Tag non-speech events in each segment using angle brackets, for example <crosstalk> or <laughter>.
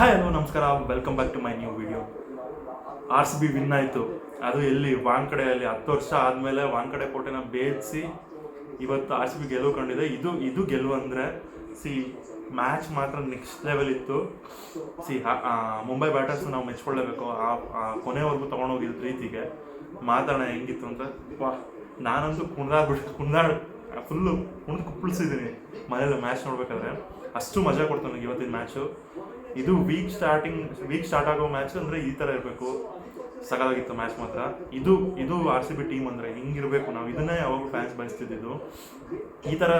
Hi hello ನಮಸ್ಕಾರ. Welcome back to my new video R C B win ಆಯಿತು. ಅದು ಎಲ್ಲಿ? ವಾಂಕಡೆಯಲ್ಲಿ ಹತ್ತು ವರ್ಷ ಆದಮೇಲೆ ವಾಂಕಡೆ ಕೋಟೆನ ಬೇಯಿಸಿ ಇವತ್ತು ಆರ್ ಸಿ ಬಿ ಗೆಲುವು ಕಂಡಿದೆ. ಇದು ಇದು ಗೆಲುವು ಅಂದರೆ ಸಿ ಮ್ಯಾಚ್ ಮಾತ್ರ ನೆಕ್ಸ್ಟ್ ಲೆವೆಲ್ ಇತ್ತು. ಸಿ ಮುಂಬೈ ಬ್ಯಾಟರ್ಸ್ ನಾವು ಮೆಚ್ಕೊಳ್ಳೇಬೇಕು. ಆ ಕೊನೆವರೆಗೂ ತೊಗೊಂಡೋಗಿದ್ದ ರೀತಿಗೆ. ಮಾತಾಡೋಣ, ಹೆಂಗಿತ್ತು ಅಂತ. ವಾ, ನಾನಂತೂ ಕುಣ್ದಾಡ್ಬಿಟ್ಟು ಕುಣ್ದಾಡ್ ಫುಲ್ಲು ಕುಣ್ದು ಕುಪ್ಪಳಿಸಿದ್ದೀನಿ ಮನೇಲಿ ಮ್ಯಾಚ್ ನೋಡ್ಬೇಕಾದ್ರೆ. ಅಷ್ಟು ಮಜಾ ಕೊಡ್ತು ನನಗೆ ಇವತ್ತಿನ ಮ್ಯಾಚು ಇದು ವೀಕ್ ಸ್ಟಾರ್ಟಿಂಗ್ ವೀಕ್ ಸ್ಟಾರ್ಟ್ ಆಗೋ ಮ್ಯಾಚ್ ಅಂದರೆ ಈ ಥರ ಇರಬೇಕು. ಸಕಾಲಾಗಿತ್ತು ಮ್ಯಾಚ್ ಮಾತ್ರ. ಇದು ಇದು ಆರ್ ಸಿ ಬಿ ಟೀಮ್ ಅಂದರೆ ಹಿಂಗಿರಬೇಕು ನಾವು. ಇದನ್ನೇ ಯಾವಾಗ ಫ್ಯಾನ್ಸ್ ಬಯಸ್ತಿದ್ದು ಈ ಥರ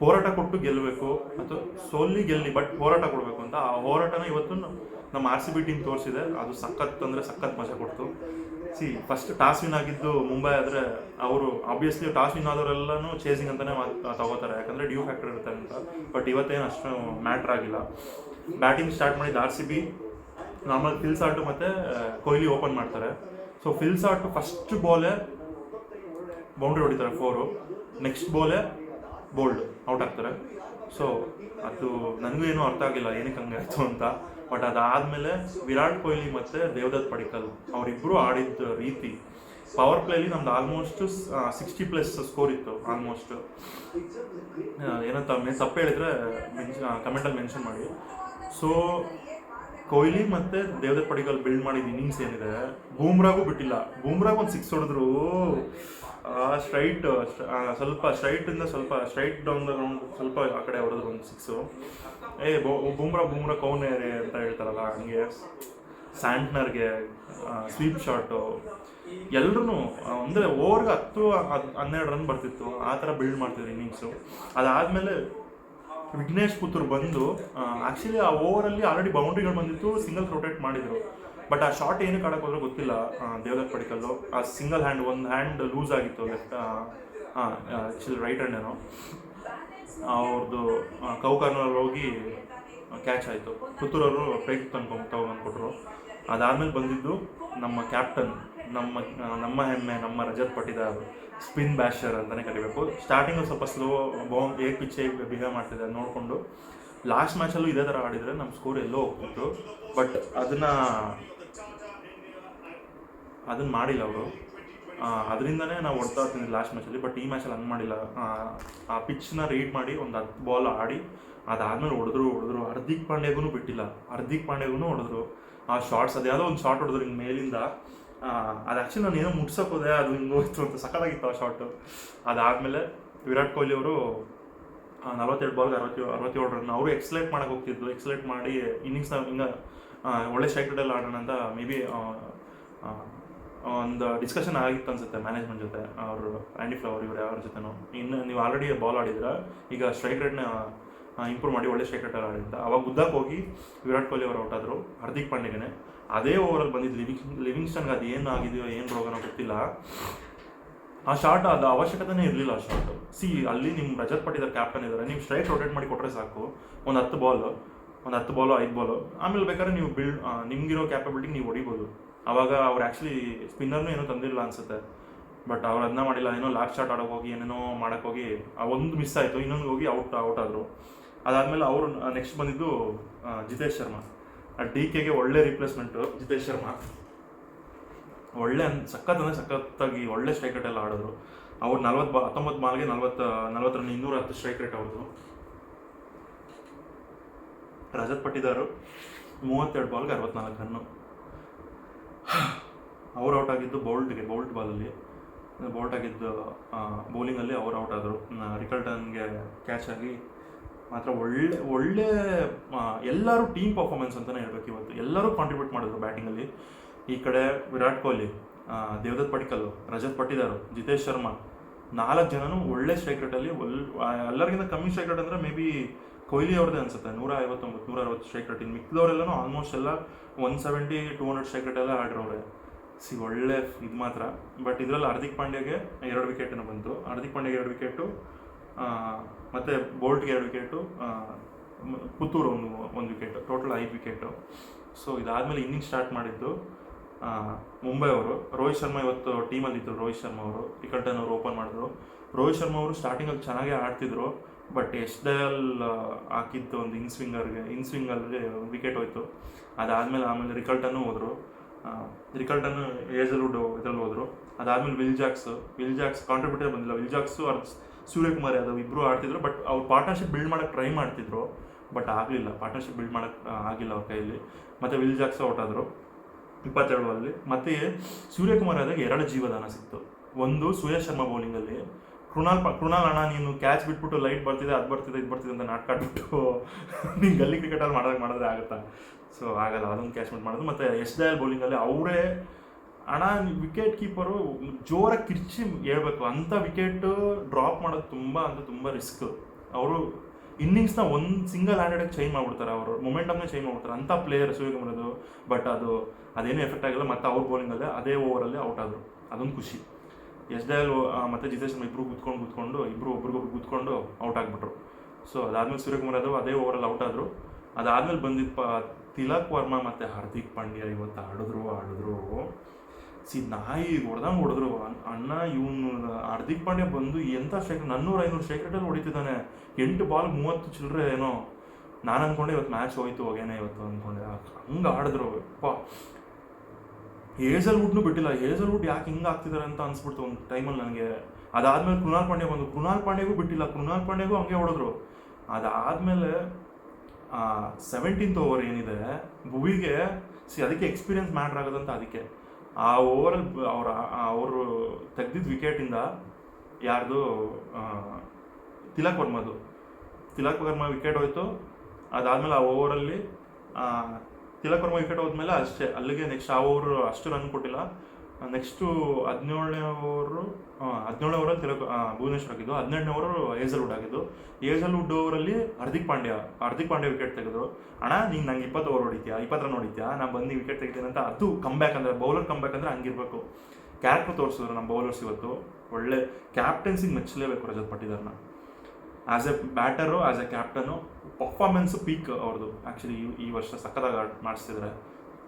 ಹೋರಾಟ ಕೊಟ್ಟು ಗೆಲ್ಲಬೇಕು ಅಥವಾ ಸೋಲ್ಲಿ ಗೆಲ್ಲಿ ಬಟ್ ಹೋರಾಟ ಕೊಡಬೇಕು ಅಂತ. ಆ ಹೋರಾಟನ ಇವತ್ತು ನಮ್ಮ ಆರ್ ಸಿ ಬಿ ಟೀಮ್ ತೋರಿಸಿದೆ. ಅದು ಸಖತ್ ಅಂದರೆ ಸಖತ್ ಮಜಾ ಕೊಡ್ತು. ಸಿ ಫಸ್ಟ್ ಟಾಸ್ ವಿನ್ ಆಗಿದ್ದು ಮುಂಬೈ ಆದರೆ ಅವರು ಆಬ್ವಿಯಸ್ಲಿ ಟಾಸ್ ವಿನ್ ಆದವರೆಲ್ಲನೂ ಚೇಸಿಂಗ್ ಅಂತಲೇ ತಗೋತಾರೆ. ಯಾಕಂದರೆ ಡ್ಯೂ ಫ್ಯಾಕ್ಟರ್ ಇರುತ್ತೆ ಅಂತ. ಬಟ್ ಇವತ್ತೇನು ಅಷ್ಟು ಮ್ಯಾಟ್ರ್ ಆಗಿಲ್ಲ. ಬ್ಯಾಟಿಂಗ್ ಸ್ಟಾರ್ಟ್ ಮಾಡಿದ್ದು R C B, normal Phil ಮತ್ತು ಕೊಹ್ಲಿ ಓಪನ್ ಮಾಡ್ತಾರೆ. ಸೊ ಫಿಲ್ ಸಾಲ್ಟು ಫಸ್ಟ್ ಬಾಲೇ ಬೌಂಡ್ರಿ ಹೊಡಿತಾರೆ ಫೋರು ನೆಕ್ಸ್ಟ್ ಬಾಲೇ ಬೋಲ್ಡ್ ಔಟ್ ಆಗ್ತಾರೆ. ಸೊ ಅದು ನನಗೂ ಏನೂ ಅರ್ಥ ಆಗಿಲ್ಲ, ಏನಕ್ಕೆ ಹಂಗೆ ಆಯಿತು ಅಂತ. ಬಟ್ ಅದಾದಮೇಲೆ ವಿರಾಟ್ ಕೊಹ್ಲಿ ಮತ್ತು ದೇವದತ್ ಪಡಿಕಲ್ ಅವರಿಬ್ಬರು ಆಡಿದ ರೀತಿ. ಪವರ್ ಪ್ಲೇಲಿ ನಮ್ದು ಆಲ್ಮೋಸ್ಟ್ ಸಿಕ್ಸ್ಟಿ ಪ್ಲಸ್ ಸ್ಕೋರ್ ಇತ್ತು ಆಲ್ಮೋಸ್ಟ್ ಏನಂತ ತಪ್ಪು ಹೇಳಿದ್ರೆ ಮೆನ್ಷನ್ ಕಮೆಂಟಲ್ಲಿ ಮೆನ್ಷನ್ ಮಾಡಿ. ಸೊ ಕೊಹ್ಲಿ ಮತ್ತು ದೇವದ ಪಡಿಗಲ್ ಬಿಲ್ಡ್ ಮಾಡಿದ ಇನ್ನಿಂಗ್ಸ್ ಏನಿದೆ? ಬೂಮ್ರಾಗೂ ಬಿಟ್ಟಿಲ್ಲ. ಬೂಮ್ರಾಗ್ ಒಂದು ಸಿಕ್ಸ್ ಹೊಡೆದ್ರು. ಸ್ಟ್ರೈಟ್ ಸ್ವಲ್ಪ ಸ್ಟ್ರೈಟಿಂದ ಸ್ವಲ್ಪ ಸ್ಟ್ರೈಟ್ ಡೌನ್ ದ ಗ್ರೌಂಡ್ ಸ್ವಲ್ಪ ಆ ಕಡೆ ಹೊಡೆದ್ರು ಒಂದು ಸಿಕ್ಸು ಏ ಬೂಮ್ರಾ ಬೂಮ್ರಾ ಕೌನ್ ಏರಿ ಅಂತ ಹೇಳ್ತಾರಲ್ಲ, ಹಂಗೆ. ಸ್ಯಾಂಟ್ನರ್ಗೆ ಸ್ವೀಪ್ ಶಾಟು ಎಲ್ಲರೂ ಅಂದರೆ ಓವರ್ಗೆ ಹತ್ತು ಹನ್ನೆರಡು ರನ್ ಬರ್ತಿತ್ತು. ಆ ಥರ ಬಿಲ್ಡ್ ಮಾಡ್ತಿದ್ರು ಇನ್ನಿಂಗ್ಸು ಅದಾದಮೇಲೆ ವಿಘ್ನೇಶ್ ಪುತ್ತೂರ್ ಬಂದು ಆ್ಯಕ್ಚುಲಿ ಆ ಓವರಲ್ಲಿ ಆಲ್ರೆಡಿ ಬೌಂಡ್ರಿಗಳು ಬಂದಿತ್ತು ಸಿಂಗಲ್ ರೊಟೇಟ್ ಮಾಡಿದರು. ಬಟ್ ಆ ಶಾರ್ಟ್ ಏನು ಆಡಕ್ಕೆ ಹೋದ್ರೆ ಗೊತ್ತಿಲ್ಲ ದೇವದತ್ ಪಡಿಕಲ್ಲು ಆ ಸಿಂಗಲ್ ಹ್ಯಾಂಡ್ ಒಂದು ಹ್ಯಾಂಡ್ ಲೂಸ್ ಆಗಿತ್ತು ಲೆಫ್ಟ್ ಆ್ಯಕ್ಚುಲಿ ರೈಟ್ ಹ್ಯಾಂಡೇನೋ ಅವ್ರದ್ದು ಕೌ ಕಾರ್ನರ್ ಹೋಗಿ ಕ್ಯಾಚ್ ಆಯಿತು. ಪುತ್ತೂರವರು ಪೈಕ್ ತಂದ್ಕೊಂಡು ತಗೊಂಡ್ಕೊಟ್ರು ಅದಾದಮೇಲೆ ಬಂದಿದ್ದು ನಮ್ಮ ಕ್ಯಾಪ್ಟನ್ ನಮ್ಮ ನಮ್ಮ ಹೆಮ್ಮೆ ನಮ್ಮ ರಜತ್ ಪಟ್ಟಿದಾರ್ ಸ್ಪಿನ್ ಬ್ಯಾಶರ್ ಅಂತಲೇ ಕರಿಬೇಕು. ಸ್ಟಾರ್ಟಿಂಗು ಸ್ವಲ್ಪ ಸ್ಲೋ ಬೌನ್ ಏ ಪಿಚ್ ಹೇಗೆ ಬಿಹೇವ್ ಮಾಡ್ತಿದ್ದಾರೆ ನೋಡಿಕೊಂಡು ಲಾಸ್ಟ್ ಮ್ಯಾಚಲ್ಲೂ ಇದೇ ಥರ ಆಡಿದರೆ ನಮ್ಮ ಸ್ಕೋರ್ ಎಲ್ಲೋ ಹೋಗ್ಬಿಟ್ಟು ಬಟ್ ಅದನ್ನು ಅದನ್ನು ಮಾಡಿಲ್ಲ ಅವರು. ಅದರಿಂದನೇ ನಾವು ಹೊಡ್ತಾ ಇರ್ತೀನಿ ಲಾಸ್ಟ್ ಮ್ಯಾಚಲ್ಲಿ ಬಟ್ ಈ ಮ್ಯಾಚಲ್ಲಿ ಹಂಗೆ ಮಾಡಿಲ್ಲ. ಆ, ಪಿಚ್ನ ರೀಡ್ ಮಾಡಿ ಒಂದು ಹತ್ತು ಬಾಲ್ ಆಡಿ ಅದಾದಮೇಲೆ ಹೊಡೆದ್ರು ಹೊಡೆದ್ರು. ಹಾರ್ದಿಕ್ ಪಾಂಡ್ಯಗೂ ಬಿಟ್ಟಿಲ್ಲ. ಹಾರ್ದಿಕ್ ಪಾಂಡ್ಯಗೂ ಹೊಡೆದ್ರು. ಆ ಶಾರ್ಟ್ಸ್ ಅದು ಯಾವುದೋ ಒಂದು ಶಾರ್ಟ್ ಹೊಡೆದ್ರು ಹಿಂಗೆ ಮೇಲಿಂದ. ಅದು ಆ್ಯಕ್ಚುಲಿ ನಾನು ಏನೋ ಮುಟ್ಸಕ್ಕೆ ಹೋದೆ, ಅದು ಹೋಯ್ತು ಅಂತ ಸಕ್ಕತ್ತಾಗಿತ್ತು ಆ ಶಾರ್ಟು ಅದಾದಮೇಲೆ ವಿರಾಟ್ ಕೊಹ್ಲಿ ಅವರು ನಲವತ್ತೆರಡು ಬಾಲ್ಗೆ ಅರವತ್ತೇಳು ಅರವತ್ತೇಳು ರನ್ ಅವರು ಎಕ್ಸಲೇಟ್ ಮಾಡೋಕೆ ಹೋಗ್ತಿದ್ರು. ಎಕ್ಸಲೇಟ್ ಮಾಡಿ ಇನ್ನಿಂಗ್ಸ್ನ ಹಿಂಗೆ ಒಳ್ಳೆ ಸ್ಟ್ರೈಕ್ರೆಡಲ್ಲಿ ಆಡೋಣ ಅಂತ ಮೇ ಬಿ ಒಂದು ಡಿಸ್ಕಷನ್ ಆಗಿತ್ತು ಅನ್ಸುತ್ತೆ ಮ್ಯಾನೇಜ್ಮೆಂಟ್ ಜೊತೆ. ಅವರು ಆ್ಯಂಡಿ ಫ್ಲವರ್ ಇವರು ಯಾರ ಜೊತೆನೂ. ಇನ್ನು ನೀವು ಆಲ್ರೆಡಿ ಬಾಲ್ ಆಡಿದ್ರೆ ಈಗ ಸ್ಟ್ರೈಕ್ ರೇಟ್ನ ಇಂಪ್ರೂವ್ ಮಾಡಿ ಒಳ್ಳೆ ಸ್ಟ್ರೈಕ್ ಆಡಿ ಅಂತ ಅವಾಗ ಗುದ್ದಾಕ್ ಹೋಗಿ ವಿರಾಟ್ ಕೊಹ್ಲಿ ಅವರು ಔಟ್ ಆದರು ಹಾರ್ದಿಕ್ ಪಾಂಡ್ಯಗೆ ಅದೇ ಓವರಲ್ಲಿ ಬಂದಿದ್ದು ಲಿವಿಂಗ್ ಲಿವಿಂಗ್ಸ್ಟನ್ಗೆ ಅದು ಏನು ಆಗಿದೆಯೋ, ಏನು ರೋಗನೋ ಗೊತ್ತಿಲ್ಲ. ಆ ಶಾಟ್ ಅದು ಅವಶ್ಯಕತೆನೇ ಇರಲಿಲ್ಲ ಆ ಶಾಟ್ ಸಿ ಅಲ್ಲಿ ನಿಮ್ಮ ರಜತ್ ಪಟ್ಟಿದ್ದಾರೆ ಕ್ಯಾಪ್ಟನ್ ಇದ್ದಾರೆ ನೀವು ಸ್ಟ್ರೈಕ್ ರೊಟೇಟ್ ಮಾಡಿ ಕೊಟ್ಟರೆ ಸಾಕು. ಒಂದು ಹತ್ತು ಬಾಲ್ ಒಂದು ಹತ್ತು ಬಾಲು ಐದು ಬಾಲು ಆಮೇಲೆ ಬೇಕಾದ್ರೆ ನೀವು ಬಿಲ್ಡ್ ನಿಮ್ಗಿರೋ ಕ್ಯಾಪಬಿಲಿಟಿ ನೀವು ಹೊಡಿಬೋದು. ಅವಾಗ ಅವ್ರು ಆ್ಯಕ್ಚುಲಿ ಸ್ಪಿನ್ನರ್ನೂ ಏನೂ ತಂದಿಲ್ಲ ಅನ್ಸುತ್ತೆ. ಬಟ್ ಅವ್ರು ಅದನ್ನ ಮಾಡಿಲ್ಲ, ಏನೋ ಲಾಸ್ಟ್ ಶಾಟ್ ಆಡೋಕೆ ಹೋಗಿ, ಏನೇನೋ ಮಾಡೋಕ್ಕೋಗಿ ಆ ಒಂದು ಮಿಸ್ ಆಯಿತು, ಇನ್ನೊಂದು ಹೋಗಿ ಔಟ್ ಔಟ್ ಆದರು. ಅದಾದಮೇಲೆ ಅವರು ನೆಕ್ಸ್ಟ್ ಬಂದಿದ್ದು ಜಿತೇಶ್ ಶರ್ಮಾ. ಡಿ ಕೆಗೆ ಒಳ್ಳೆ ರಿಪ್ಲೇಸ್ಮೆಂಟು ಜಿತೇಶ್ ಶರ್ಮಾ. ಒಳ್ಳೆ ಅನ್, ಸಖತ್ ಅಂದರೆ ಸಖತ್ತಾಗಿ ಒಳ್ಳೆ ಸ್ಟ್ರೈಕ್ ರೇಟ್ ಎಲ್ಲ ಆಡಿದ್ರು. ಅವ್ರು ನಲ್ವತ್ತು ಹತ್ತೊಂಬತ್ತು ಬಾಲ್ಗೆ ನಲ್ವತ್ತು ನಲ್ವತ್ತು ಇನ್ನೂರ ಹತ್ತು ಸ್ಟ್ರೈಕ್ ರೇಟ್ ಅವ್ರದ್ದು ರಜತ್ ಪಟ್ಟಿದಾರು, ಮೂವತ್ತೆರಡು ಬಾಲ್ಗೆ ಅರವತ್ನಾಲ್ಕು ರನ್ನು ಅವ್ರು ಔಟ್ ಆಗಿದ್ದು ಬೌಲ್ಟ್ಗೆ, ಬೌಲ್ಟ್ ಬಾಲಲ್ಲಿ ಬೌಲ್ಟ್ ಆಗಿದ್ದು ಬೌಲಿಂಗಲ್ಲಿ ಅವ್ರು ಔಟ್ ಆದರು. ರಿಕಲ್ಟನ್ಗೆ ಕ್ಯಾಚ್ ಆಗಿ ಮಾತ್ರ ಒಳ್ಳೆ ಒಳ್ಳೆ ಎಲ್ಲರೂ ಟೀಮ್ ಪರ್ಫಾರ್ಮೆನ್ಸ್ ಅಂತಲೇ ಹೇಳ್ಬೇಕು ಇವತ್ತು. ಎಲ್ಲರೂ ಕಾಂಟ್ರಿಬ್ಯೂಟ್ ಮಾಡಿದ್ರು ಬ್ಯಾಟಿಂಗಲ್ಲಿ ಈ ಕಡೆ ವಿರಾಟ್ ಕೊಹ್ಲಿ ದೇವದತ್ ಪಡಿಕಲ್ ರಜತ್ ಪಟ್ಟಿದಾರ್, ಜಿತೇಶ್ ಶರ್ಮಾ, ನಾಲ್ಕು ಜನನು ಒಳ್ಳೆ ಸ್ಟ್ರೈಕ್ ರೇಟಲ್ಲಿ ಒಲ್ ಎಲ್ಲರಿಗಿಂತ ಕಮ್ಮಿ ಸ್ಟ್ರೈಕ್ ರೇಟ್ ಅಂದರೆ ಮೇ ಬಿ ಕೊಹ್ಲಿ ಅವ್ರದ್ದೇ ಅನ್ಸುತ್ತೆ. ನೂರ ಐವತ್ತೊಂಬತ್ತು, ನೂರ ಅರವತ್ತು ಸ್ಟ್ರೈಕ್ ರೇಟ್ ಇನ್ನು ಆಲ್ಮೋಸ್ಟ್ ಎಲ್ಲ one seventy two hundred strike ರೇಟೆಲ್ಲ ಆಡಿರೋರೆ. ಸಿ, ಒಳ್ಳೆ, ಇದು ಮಾತ್ರ. ಬಟ್ ಇದರಲ್ಲಿ ಹಾರ್ದಿಕ್ ಪಾಂಡ್ಯಗೆ ಎರಡು ವಿಕೆಟನ್ನು ಬಂತು. ಹಾರ್ದಿಕ್ ಪಾಂಡ್ಯಗೆ ಎರಡು ವಿಕೆಟು ಮತ್ತು ಬೋಲ್ಟ್ಗೆ ಎರಡು ವಿಕೆಟು ಪುತ್ತೂರು ಒಂದು ಒಂದು ವಿಕೆಟ್, ಟೋಟಲ್ ಐದು ವಿಕೆಟು. ಸೊ ಇದಾದಮೇಲೆ ಇನ್ನಿಂಗ್ ಸ್ಟಾರ್ಟ್ ಮಾಡಿದ್ದು ಮುಂಬೈ ಅವರು. ರೋಹಿತ್ ಶರ್ಮಾ ಇವತ್ತು ಟೀಮಲ್ಲಿ ಇದ್ದರು ರೋಹಿತ್ ಶರ್ಮಾ ಅವರು ಟಿಕಲ್ಟನ್ ಅವರು ಓಪನ್ ಮಾಡಿದ್ರು. ರೋಹಿತ್ ಶರ್ಮಾ ಅವರು ಸ್ಟಾರ್ಟಿಂಗಲ್ಲಿ ಚೆನ್ನಾಗೇ ಆಡ್ತಿದ್ರು, ಬಟ್ ಎಷ್ಟು ಡಯಲ್ ಹಾಕಿತ್ತು ಒಂದು ಇನ್ ಸ್ವಿಂಗರ್ಗೆ ಇನ್ ಸ್ವಿಂಗರ್ಗೆ ವಿಕೆಟ್ ಹೋಯ್ತು. ಅದಾದಮೇಲೆ ಆಮೇಲೆ ರಿಕಲ್ಟನ್ನು ಹೋದರು. ರಿಕಲ್ಟನ್ನು ಏಜಲ್ವುಡ್ ಇದರಲ್ಲಿ ಹೋದರು. ಅದಾದಮೇಲೆ Will Jacks. Will Jacks contributor ಬಂದಿಲ್ಲ. ವಿಲ್ ಜಾಕ್ಸು ಅವ್ರ ಸೂರ್ಯಕುಮಾರ್ ಯಾದವ್ ಇಬ್ಬರು ಆಡ್ತಿದ್ರು ಬಟ್ ಅವ್ರು ಪಾರ್ಟ್ನರ್ಶಿಪ್ ಬಿಲ್ಡ್ ಮಾಡೋಕೆ ಟ್ರೈ ಮಾಡ್ತಿದ್ರು ಬಟ್ ಆಗಲಿಲ್ಲ. ಪಾರ್ಟ್ನರ್ಶಿಪ್ ಬಿಲ್ಡ್ ಮಾಡೋಕ್ಕೆ ಆಗಿಲ್ಲ ಅವ್ರ ಕೈಯಲ್ಲಿ ಮತ್ತು ವಿಲ್ ಜಾಕ್ಸ್ ಔಟ್ ಆದರು ಇಪ್ಪತ್ತೆರಡು ಅಲ್ಲಿ ಮತ್ತೆ ಸೂರ್ಯಕುಮಾರ್ ಆದಾಗ ಎರಡು ಜೀವದಾನ ಸಿಕ್ತು. ಒಂದು ಸೂರ್ಯ ಶರ್ಮಾ ಬೌಲಿಂಗಲ್ಲಿ ಕೃಣಾಲ್ ಕೃಣಾಲ್ ಅಣ್ಣ, ನೀನು ಕ್ಯಾಚ್ ಬಿಟ್ಬಿಟ್ಟು ಲೈಟ್ ಬರ್ತಿದೆ, ಅದು ಬರ್ತಿದೆ, ಇದು ಬರ್ತಿದೆ ಅಂತ ನಾಟಕ ಆಡ್ಬಿಟ್ಟು <laughs> ನೀನು ಗಲ್ಲಿ ಕ್ರಿಕೆಟಲ್ಲಿ ಮಾಡಿದಾಗ ಮಾಡಿದ್ರೆ ಆಗುತ್ತಾ? ಸೊ ಆಗಲ್ಲ, ಅದೊಂದು ಕ್ಯಾಚ್ ಮಿಟ್ ಮಾಡೋದು ಮತ್ತು ಎಸ್ ದಯಾಲ್ ಬೌಲಿಂಗಲ್ಲಿ ಅವರೇ ಅಣ್ಣ ವಿಕೆಟ್ ಕೀಪರು ಜೋರಾಗಿ ಕಿರ್ಚಿ ಹೇಳ್ಬೇಕು. ಅಂಥ ವಿಕೆಟ್ ಡ್ರಾಪ್ ಮಾಡೋದು ತುಂಬ ಅಂದರೆ ತುಂಬ ರಿಸ್ಕ್ ಅವರು ಇನ್ನಿಂಗ್ಸ್ನ ಒಂದು ಸಿಂಗಲ್ ಹ್ಯಾಂಡೆಡ್ ಚೇಂಜ್ ಮಾಡ್ಬಿಡ್ತಾರೆ ಅವರು. ಮೊಮೆಂಟಮ್ನೇ ಚೇಂಜ್ ಮಾಡ್ಬಿಡ್ತಾರೆ. ಅಂಥ ಪ್ಲೇಯರ್ ಸೂರ್ಯಕುಮಾರದು ಬಟ್ ಅದು, ಅದೇನು ಎಫೆಕ್ಟ್ ಆಗಿಲ್ಲ. ಮತ್ತು ಅವ್ರ ಬೌಲಿಂಗಲ್ಲೇ ಅದೇ ಓವರಲ್ಲಿ ಔಟ್ ಆದರು. ಅದೊಂದು ಖುಷಿ. ಎಸ್ ಡೈಲ್ ಮತ್ತು ಜಿತೇಶ್ ಇಬ್ಬರು ಕೂತ್ಕೊಂಡು ಕೂತ್ಕೊಂಡು ಇಬ್ಬರು ಒಬ್ರಿಗೊಬ್ರು ಕೂತ್ಕೊಂಡು ಔಟ್ ಆಗಿಬಿಟ್ರು. ಸೊ ಅದಾದಮೇಲೆ ಸೂರ್ಯಕುಮಾರ್ ಅದು ಅದೇ ಓವರಲ್ಲಿ ಔಟ್ ಆದರು. ಅದಾದಮೇಲೆ ಬಂದಿದ್ದ ತಿಲಕ್ ವರ್ಮಾ ಮತ್ತು ಹಾರ್ದಿಕ್ ಪಾಂಡ್ಯ ಇವತ್ತು ಆಡಿದ್ರು ಆಡಿದ್ರು. ಸಿ, ನಾಯಿ ಹೊಡೆದಂಗೆ ಹೊಡೆದ್ರು. ಅಣ್ಣ, ಇವನು, ಹಾರ್ದಿಕ್ ಪಾಂಡ್ಯ ಬಂದು ಎಂಥ ಶೇಖ ನನ್ನೂರು ಐನೂರು ರೇಟಲ್ಲಿ ಹೊಡಿತಿದ್ದಾನೆ. ಎಂಟು ಬಾಲ್ ಮೂವತ್ತು ಚಿಲ್ಲರೆ ಏನೋ. ನಾನು ಅಂದ್ಕೊಂಡೆ ಇವತ್ತು ಮ್ಯಾಚ್ ಹೋಯ್ತು ಹೋಗೇನೆ ಇವತ್ತು ಅಂದ್ಕೊಂಡೆ ಹಂಗೆ ಆಡಿದ್ರು ಅಪ್ಪ ಹೇಸಲ್ವುಡ್ನು ಬಿಟ್ಟಿಲ್ಲ. ಹೇಸಲ್ವುಡ್ ಯಾಕೆ ಹಿಂಗೆ ಆಗ್ತಿದ್ದಾರೆ ಅಂತ ಅನ್ಸ್ಬಿಡ್ತು ಒಂದು ಟೈಮಲ್ಲಿ ನನಗೆ. ಅದಾದಮೇಲೆ ಕೃಣಾಲ್ ಪಾಂಡ್ಯ ಬಂದು ಕೃಣಾಲ್ ಪಾಂಡ್ಯಗೂ ಬಿಟ್ಟಿಲ್ಲ. ಕೃಣಾಲ್ ಪಾಂಡ್ಯಗೂ ಹಂಗೆ ಹೊಡೆದ್ರು. ಅದಾದಮೇಲೆ ಸೆವೆಂಟೀನ್ತ್ ಓವರ್ ಏನಿದೆ, ಭುವಿಗೆ, ಸಿ, ಅದಕ್ಕೆ ಎಕ್ಸ್ಪೀರಿಯನ್ಸ್ ಮ್ಯಾಟ್ರ್ ಆಗೋದಂತ ಅದಕ್ಕೆ. ಆ ಓವರಲ್ಲಿ ಅವರ ಅವರು ತೆಗ್ದಿದ್ದ ವಿಕೆಟಿಂದ ಯಾರ್ದು ತಿಲಕ್ ವರ್ಮದು. ತಿಲಕ್ ವರ್ಮ ವಿಕೆಟ್ ಹೋಯ್ತು. ಅದಾದಮೇಲೆ ಆ ಓವರಲ್ಲಿ ತಿಲಕ್ ವರ್ಮ ವಿಕೆಟ್ ಹೋದ್ಮೇಲೆ ಅಷ್ಟೇ, ಅಲ್ಲಿಗೆ ನೆಕ್ಸ್ಟ್ ಆ ಓವರ್ ಅಷ್ಟು ರನ್ ಕೊಟ್ಟಿಲ್ಲ. ನೆಕ್ಸ್ಟು ಹದಿನೇಳನೇ ಓವರು ಹದಿನೇಳನೇ ಓವರಲ್ಲಿ ತಿಲಕ್ ಭುವನೇಶ್ವರ್ ಆಗಿದ್ದು ಹದಿನೆಂಟನೇ ಓವರು ಏಜಲ್ವುಡ್ ಆಗಿದ್ದು. ಏಜಲ್ವುಡ್ ಓವರಲ್ಲಿ ಹಾರ್ದಿಕ್ ಪಾಂಡ್ಯ ಹಾರ್ದಿಕ್ ಪಾಂಡ್ಯ ವಿಕೆಟ್ ತೆಗೆದ್ರು. ಅಣ್ಣ, ನೀನು ನಂಗೆ ಇಪ್ಪತ್ತು ಓವರ್ ಹೊಡಿತೀಯಾ? ಇಪ್ಪತ್ತು ರನ್ ಹೊಡಿತೀಯಾ ನಾನು ಬಂದು ವಿಕೆಟ್ ತೆಗಿತೀನಿ ಅಂತ ಅದು ಕಂಬ್ಯಾಕ್ ಅಂದರೆ ಬೌಲರ್ ಕಂಬ್ಯಾಕ್ ಅಂದರೆ ಹಂಗಿರ್ಬೇಕು. ಕ್ಯಾರೆಕ್ಟರ್ ತೋರಿಸಿದ್ರು ನಮ್ಮ ಬೌಲರ್ಸ್ ಇವತ್ತು. ಒಳ್ಳೆ ಕ್ಯಾಪ್ಟನ್ಸಿಗೆ ಮೆಚ್ಚಲೇಬೇಕು ರಜತ್ ನಾನು as a batter as a captain performance peak ಅವ್ರದ್ದು ಆ್ಯಕ್ಚುಲಿ ಈ ವರ್ಷ ಸಖತ್ತಾಗಿ ಮಾಡಿಸ್ತಿದ್ದಾರೆ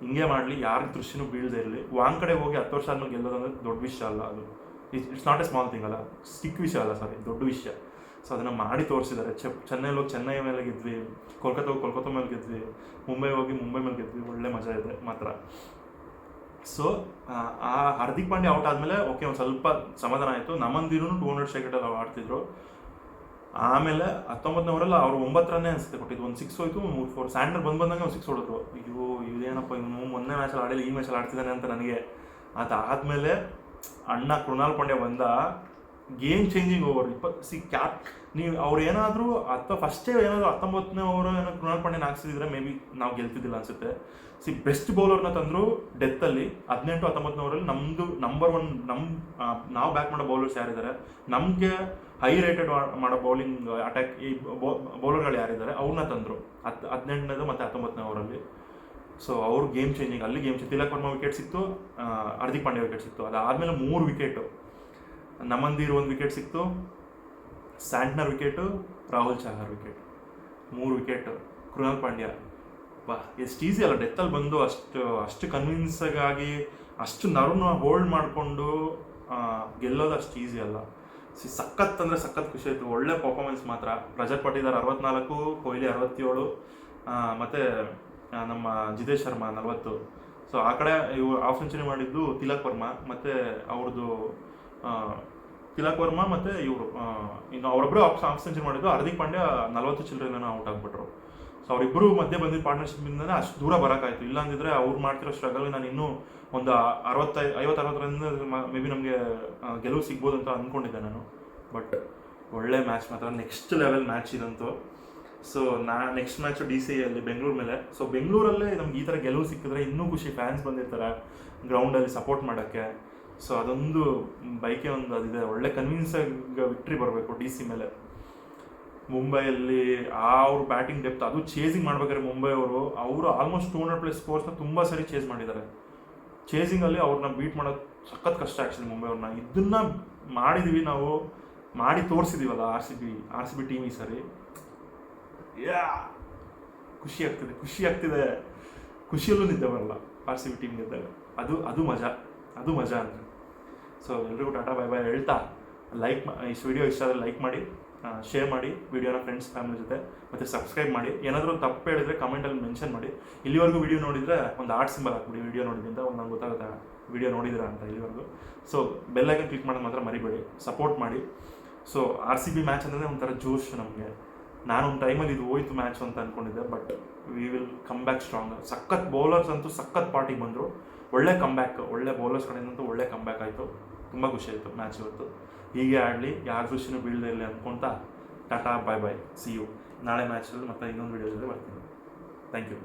ಹಿಂಗೆ ಮಾಡಲಿ ಯಾರ ದೃಷ್ಟಿನೂ ಬೀಳದೇ ಇರಲಿ. ವಾಂಗ್ ಕಡೆ ಹೋಗಿ ಹತ್ತು ವರ್ಷ ಆದ್ಮೇಲೆ ಗೆಲ್ಲೋದಂದ್ರೆ ದೊಡ್ಡ ವಿಷಯ ಅಲ್ಲ ಅದು. It's not a small thing ಅಲ್ಲ ಸ್ಟಿಕ್ ವಿಷಯ ಅಲ್ಲ ಸಾರಿ ದೊಡ್ಡ ವಿಷಯ. ಸೊ ಅದನ್ನು ಮಾಡಿ ತೋರಿಸಿದ್ದಾರೆ ಚೆ, ಚೆನ್ನೈಲಿ ಹೋಗಿ ಚೆನ್ನೈ ಮೇಲೆ ಗೆದ್ವಿ, ಕೋಲ್ಕತ್ತಾ ಹೋಗಿ ಕೋಲ್ಕತ್ತಾ ಮೇಲೆ ಗೆದ್ವಿ, ಮುಂಬೈ ಹೋಗಿ ಮುಂಬೈ ಮೇಲೆ ಗೆದ್ವಿ, ಒಳ್ಳೆ ಮಜಾ ಇದೆ ಮಾತ್ರ. ಸೊ ಆ ಹಾರ್ದಿಕ್ ಪಾಂಡ್ಯ ಔಟ್ ಆದಮೇಲೆ, ಓಕೆ, ಒಂದು ಸ್ವಲ್ಪ ಸಮಾಧಾನ ಆಯಿತು. ನಮ್ಮಂದಿರೂ ಟೂ ಹಂಡ್ರೆಡ್ ಸ್ಟ್ರೈಕಲ್ಲಿ ಆಡ್ತಿದ್ರು. ಆಮೇಲೆ ಹತ್ತೊಂಬತ್ತನೇ ಅವರೆಲ್ಲ ಅವ್ರು ಒಂಬತ್ತು ರನ್ನೇ ಅನ್ಸುತ್ತೆ ಕೊಟ್ಟಿದ್ದು. ಒಂದು ಸಿಕ್ಸ್ ಹೋಯ್ತು ಮೂರು ಫೋರ್ ಸ್ಯಾಂಡರ್ ಬಂದು ಬಂದಂಗೆ ಅವ್ನು ಸಿಕ್ಸ್ ಹೊಡೆದ್ರು. ಅಯ್ಯೋ ಇದೇನಪ್ಪ ಇವನು ಮೊನ್ನೆ ಮ್ಯಾಚಲ್ಲಿ ಆಡಿಲ್ಲ ಈ ಮ್ಯಾಚಲ್ಲಿ ಆಡ್ತಿದ್ದಾನೆ ಅಂತ ನನಗೆ. ಅದಾದಮೇಲೆ ಅಣ್ಣ ಕೃಣಾಲ್ ಪಾಂಡ್ಯ ಬಂದ. ಗೇಮ್ ಚೇಂಜಿಂಗ್ ಓವರ್ ಇಪ್ಪತ್ತು ಸಿ ಕ್ಯಾಪ್ ನೀವು, ಅವ್ರು ಏನಾದರೂ ಅಥವಾ ಫಸ್ಟೇ ಏನಾದರೂ ಹತ್ತೊಂಬತ್ತನೇ ಓವರ್ ಏನೋ ಕೃಣಾಲ್ ಪಾಂಡ್ಯನ ಹಾಕ್ಸಿದ್ರೆ ಮೇ ಬಿ ನಾವು ಗೆಲ್ತಿದ್ದಿಲ್ಲ ಅನಿಸುತ್ತೆ. ಸಿ ಬೆಸ್ಟ್ ಬೌಲರ್ನ ತಂದರು ಡೆತ್ತಲ್ಲಿ ಹದಿನೆಂಟು ಹತ್ತೊಂಬತ್ತನೇ ಓವರಲ್ಲಿ ನಮ್ಮದು ನಂಬರ್ ಒನ್ ನಮ್ಮ ನಾವು ಬ್ಯಾಕ್ ಮಾಡೋ ಬೌಲರ್ಸ್ ಯಾರಿದ್ದಾರೆ, ನಮಗೆ ಹೈ ರೇಟೆಡ್ ಮಾಡೋ ಬೌಲಿಂಗ್ ಅಟ್ಯಾಕ್ ಈ ಬೌಲರ್ಗಳು ಯಾರಿದ್ದಾರೆ, ಅವ್ರನ್ನ ತಂದರು. ಹತ್ತು ಹದಿನೆಂಟನೇದು ಮತ್ತು ಹತ್ತೊಂಬತ್ತನೇ ಓವರಲ್ಲಿ ಸೊ ಅವ್ರು ಗೇಮ್ ಚೇಂಜಿಂಗ್ ಅಲ್ಲಿ game change Tilak Varma wicket ಸಿಕ್ತು ಹಾರ್ದಿಕ್ ಪಾಂಡ್ಯ ವಿಕೆಟ್ ಸಿಕ್ತು. ಅದಾದಮೇಲೆ ಮೂರು ವಿಕೆಟು ನಮ್ಮಂದಿರು ಒಂದು ವಿಕೆಟ್ ಸಿಕ್ತು, Santner wicket Rahul Chahar wicket ಮೂರು ವಿಕೆಟ್ ಕೃಣಾಲ್ ಪಾಂಡ್ಯ. ಬಾ, ಎಷ್ಟು ಈಸಿ ಅಲ್ಲ ಡೆತ್ತಲ್ಲಿ ಬಂದು ಅಷ್ಟು ಅಷ್ಟು ಕನ್ವಿನ್ಸಾಗಿ ಅಷ್ಟು ನರ್ವ್ನ ಹೋಲ್ಡ್ ಮಾಡಿಕೊಂಡು ಗೆಲ್ಲೋದು ಅಷ್ಟು ಈಸಿ ಅಲ್ಲ. ಸಿ ಸಖತ್ ಅಂದರೆ ಸಖತ್ ಖುಷಿ ಆಯಿತು. ಒಳ್ಳೆ ಪರ್ಫಾರ್ಮೆನ್ಸ್ ಮಾತ್ರ. ರಜತ್ ಪಟ್ಟಿದಾರ್ ಅರವತ್ನಾಲ್ಕು, ಕೊಹ್ಲಿ ಅರವತ್ತೇಳು ಮತ್ತು ನಮ್ಮ ಜಿತೇಶ್ ಶರ್ಮಾ ನಲವತ್ತು. ಸೊ ಆ ಕಡೆ ಇವು ಆಫ್ ಸೆಂಚುರಿ ಮಾಡಿದ್ದು ತಿಲಕ್ ವರ್ಮಾ, ಮತ್ತು ಅವ್ರದ್ದು ತಿಲಕ್ ವರ್ಮಾ ಮತ್ತು ಇವರು ಇನ್ನು ಅವರೊಬ್ಬರು ಹಾಫ್ ಹಾಫ್ ಸೆಂಚುರಿ ಮಾಡಿದ್ದು ಹಾರ್ದಿಕ್ ಪಾಂಡ್ಯ ನಲವತ್ತು ಚಿಲ್ಡ್ರನ್ನ ಔಟ್ ಆಗ್ಬಿಟ್ರು. ಸೊ ಅವರಿಬ್ಬರು ಮಧ್ಯೆ ಬಂದಿದ್ದ ಪಾರ್ಟ್ನರ್ಶಿಪ್ನಿಂದನೇ ಅಷ್ಟು ದೂರ ಬರೋಕ್ಕಾಯಿತು. ಇಲ್ಲ ಅಂದಿದ್ರೆ ಅವ್ರು ಮಾಡ್ತಿರೋ ಸ್ಟ್ರಗಲ್ ನಾನು ಇನ್ನೂ ಒಂದು ಅರವತ್ತೈ ಐವತ್ತು ಅರವತ್ತರಿಂದ ಮೇ ಬಿ ನಮಗೆ ಗೆಲುವು ಸಿಗ್ಬೋದು ಅಂತ ಅಂದ್ಕೊಂಡಿದ್ದೆ ನಾನು. ಬಟ್ ಒಳ್ಳೆ ಮ್ಯಾಚ್ ಮಾತ್ರ. ನೆಕ್ಸ್ಟ್ ಲೆವೆಲ್ ಮ್ಯಾಚ್ ಇದಂತೂ. ಸೊ ನಾ ನೆಕ್ಸ್ಟ್ ಮ್ಯಾಚು ಡಿ ಸಿ ಅಲ್ಲಿ, ಬೆಂಗಳೂರು ಮೇಲೆ. ಸೊ ಬೆಂಗಳೂರಲ್ಲೇ ನಮ್ಗೆ ಈ ಥರ ಗೆಲುವು ಸಿಕ್ಕಿದ್ರೆ ಇನ್ನೂ ಖುಷಿ. ಫ್ಯಾನ್ಸ್ ಬಂದಿರ್ತಾರೆ ಗ್ರೌಂಡಲ್ಲಿ ಸಪೋರ್ಟ್ ಮಾಡೋಕ್ಕೆ. ಸೊ ಅದೊಂದು ಬೈಕೆ ಒಂದು ಅದಿದೆ. ಒಳ್ಳೆ ಕನ್ವಿನ್ಸ್ ಆಗಿ ವಿಕ್ಟ್ರಿ ಬರಬೇಕು ಡಿ ಸಿ ಮೇಲೆ. ಮುಂಬೈಯಲ್ಲಿ, ಆ ಅವ್ರ ಬ್ಯಾಟಿಂಗ್ ಡೆಪ್ತ್ ಅದು ಚೇಸಿಂಗ್ ಮಾಡ್ಬೇಕಾದ್ರೆ ಮುಂಬೈ ಅವರು. ಅವರು ಆಲ್ಮೋಸ್ಟ್ ಟೂ ಹಂಡ್ರೆಡ್ ಪ್ಲಸ್ ಸ್ಕೋರ್ಸ್ನ ತುಂಬ ಸರಿ ಚೇಸ್ ಮಾಡಿದ್ದಾರೆ. ಚೇಸಿಂಗಲ್ಲಿ ಅವ್ರನ್ನ ಬೀಟ್ ಮಾಡೋದು ಸಖತ್ ಕಷ್ಟ ಆ್ಯಕ್ಚುಲಿ ಮುಂಬೈ ಅವ್ರನ್ನ ಇದನ್ನ ಮಾಡಿದೀವಿ ನಾವು, ಮಾಡಿ ತೋರಿಸಿದೀವಲ್ಲ R C B R C B team ಈ ಸರಿ. ಯಾ, ಖುಷಿ ಆಗ್ತಿದೆ ಖುಷಿ ಆಗ್ತಿದೆ. ಖುಷಿಯಲ್ಲೂ ನಿದ್ದೆ ಬರಲ್ಲ ಆರ್ ಸಿ ಬಿ ಟೀಮ್ ಗೆದ್ದಾಗ. ಅದು ಅದು ಮಜಾ ಅದು ಮಜಾ ಅಂದರೆ. ಸೊ ಎಲ್ರಿಗೂ ಟಾಟಾ ಬೈ ಬಾಯ್ ಹೇಳ್ತಾ ಲೈಕ್ ಈ ವಿಡಿಯೋ ಇಷ್ಟ ಆದರೆ ಲೈಕ್ ಮಾಡಿ. ಶೇರ್ ಮಾಡಿ ವಿಡಿಯೋನ ಫ್ರೆಂಡ್ಸ್ ಫ್ಯಾಮಿಲಿ ಜೊತೆ ಮತ್ತು ಸಬ್ಸ್ಕ್ರೈಬ್ ಮಾಡಿ. ಏನಾದರೂ ತಪ್ಪು ಹೇಳಿದರೆ ಕಮೆಂಟಲ್ಲಿ ಮೆನ್ಷನ್ ಮಾಡಿ. ಇಲ್ಲಿವರೆಗೂ ವಿಡಿಯೋ ನೋಡಿದರೆ ಒಂದು ಆರ್ಟ್ ಸಿಂಬಲ್ ಹಾಕ್ಬಿಡಿ ವಿಡಿಯೋ ನೋಡಿದ್ರಿಂದ ಒಂದು ನಂಗೆ ಗೊತ್ತಾಗುತ್ತೆ ವಿಡಿಯೋ ನೋಡಿದ್ರೆ ಅಂತ ಇಲ್ಲಿವರೆಗೂ. ಸೊ ಬೆಲ್ಲೈಕನ್ ಕ್ಲಿಕ್ ಮಾಡೋದು ಮಾತ್ರ ಮರಿಬೇಡಿ ಸಪೋರ್ಟ್ ಮಾಡಿ. So R C B match ಅಂದರೆ ಒಂಥರ ಜೋಶ್ ನಮಗೆ. ನಾನು ಒಂದು ಟೈಮಲ್ಲಿ ಇದು ಹೋಯ್ತು ಮ್ಯಾಚ್ ಅಂತ ಅಂದ್ಕೊಂಡಿದ್ದೆ but we will come back strong ಸಖತ್ ಬೌಲರ್ಸ್ ಅಂತೂ ಸಖತ್ ಪಾರ್ಟಿಗೆ ಬಂದರು. ಒಳ್ಳೆ ಕಮ್ ಬ್ಯಾಕ್ ಒಳ್ಳೆ ಬೌಲರ್ಸ್ ಕಡೆಯಿಂದಂತೂ ಒಳ್ಳೆ ಕಮ್ ಬ್ಯಾಕ್ ಆಯಿತು. ತುಂಬ ಖುಷಿ ಆಯಿತು ಮ್ಯಾಚ್ ಇವತ್ತು. ಹೀಗೆ ಆಡಲಿ ಯಾರ ಖುಷಿನೂ ಬೀಳದೇ ಇರಲಿ ಅಂದ್ಕೊಂತ tata bye bye see you ನಾಳೆ ಮ್ಯಾಚಲ್ಲಿ ಮತ್ತೆ ಇನ್ನೊಂದು ವೀಡಿಯೋದಲ್ಲಿ ಬರ್ತೀನಿ. Thank you